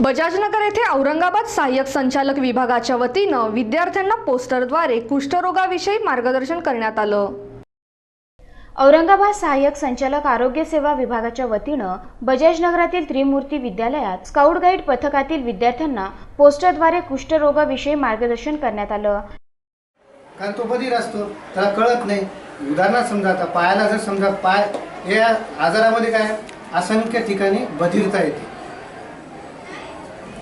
बजाजनगर येथे औरंगाबाद सहाय्यक संचालक विभागाच्या वतीनं विद्यार्थ्यांना पोस्टरद्वारे कुष्ठरोगाविषयी मार्गदर्शन करण्यात आलं. औरंगाबाद सहाय्यक संचालक आरोग्य सेवा विभागाच्या वतीनं बजाज नगरातील त्रिमूर्ती विद्यालयात स्काउट गाईड पथकातील विद्यार्थ्यांना पोस्टरद्वारे कुष्ठरोगाविषयी मार्गदर्शन करण्यात आलं. कारण तो बधीर असतो त्याला कळत नाही. उदाहरणार्थ समजा आता पायाला जर समजा पाय या आजारामध्ये काय असंख्य ठिकाणी बधिरता येते.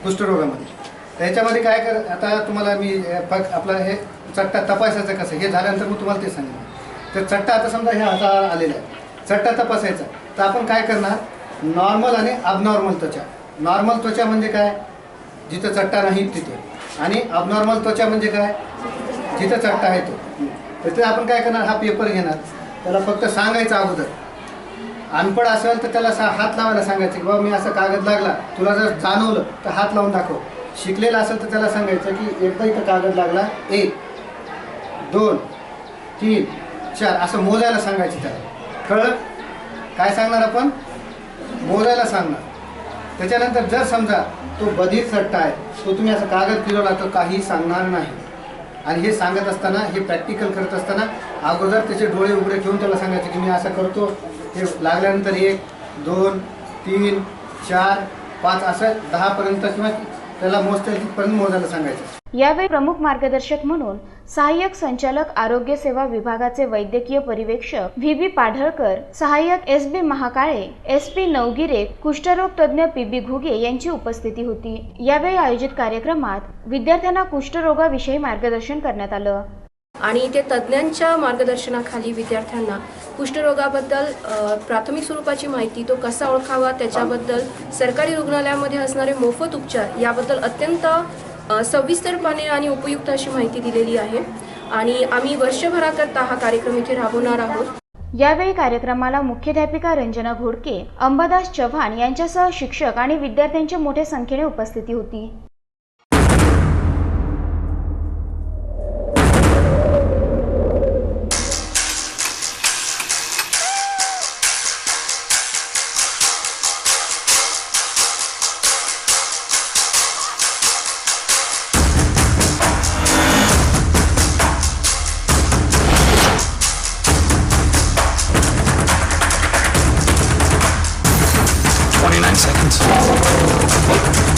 कुष्ठरोगामध्ये. त्याच्यामध्ये काय कर आता तुम्हाला मी अ, फक्त हे चट्टा तपासायचं कसं हे झाल्यानंतर मी तुम्हाला ते सांगेन. तर चट्टा आता समजा ह्या हाताला आलेला आहे. चट्टा तपासायचा. तर आपण काय करणार? नॉर्मल आणि अबनॉर्मल त्वचा. नॉर्मल त्वचा म्हणजे काय? जिथं चट्टा नाही तिथे. आणि अबनॉर्मल त्वचा म्हणजे काय? जिथं चट्टा आहे तो. तिथे आपण काय करणार? हा पेपर घेणार. त्याला फक्त सांगायचं अगोदर. अनपड असेल तर त्याला सा हात लावायला सांगायचं की बाबा मी असं कागद लागला तुला जर जाणवलं तर हात लावून दाखव. शिकलेला असेल तर त्याला सांगायचं की एकदा इथं कागद लागला एक दोन तीन चार असं मोजायला सांगायचं त्याला. कळलं? काय सांगणार आपण? मोजायला सांगणार. त्याच्यानंतर जर समजा तो बधीर सट्टा आहे तो तुम्ही असं कागद फिरवला तर काही सांगणार नाही. आणि हे सांगत असताना हे प्रॅक्टिकल करत असताना अगोदर त्याचे डोळे उघडे ठेवून त्याला सांगायचे की मी असं करतो हे लागल्यानंतर एक दोन तीन चार पाच असं दहापर्यंत किंवा त्याला मोजता येईल तिथपर्यंत मोजायला सांगायचं. यावेळी प्रमुख मार्गदर्शक म्हणून सहाय्यक संचालक आरोग्य सेवा विभागाचे वैद्यकीय परिवेक्षक व्ही बी पाढळकर सहाय्यक S B Mahakale S P Navgire कुष्ठरोग तज्ज्ञ पी बी घुगे यांची उपस्थिती होती. यावेळी आयोजित कार्यक्रमात विद्यार्थ्यांना कुष्ठरोगाविषयी मार्गदर्शन करण्यात आलं. आणि ते तज्ज्ञांच्या मार्गदर्शनाखाली विद्यार्थ्यांना कुष्ठरोगाबद्दल प्राथमिक स्वरूपाची माहिती तो कसा ओळखावा त्याच्याबद्दल सरकारी रुग्णालयामध्ये असणारे मोफत उपचार याबद्दल अत्यंत सविस्तरपणे आणि उपयुक्त अशी माहिती दिलेली आहे. आणि आम्ही वर्षभराकरता हा कार्यक्रम इथे राबवणार आहोत. यावेळी कार्यक्रमाला मुख्याध्यापिका रंजना घोडके अंबादास चव्हाण यांच्यासह शिक्षक आणि विद्यार्थ्यांच्या मोठ्या संख्येने उपस्थिती होती. 29 seconds.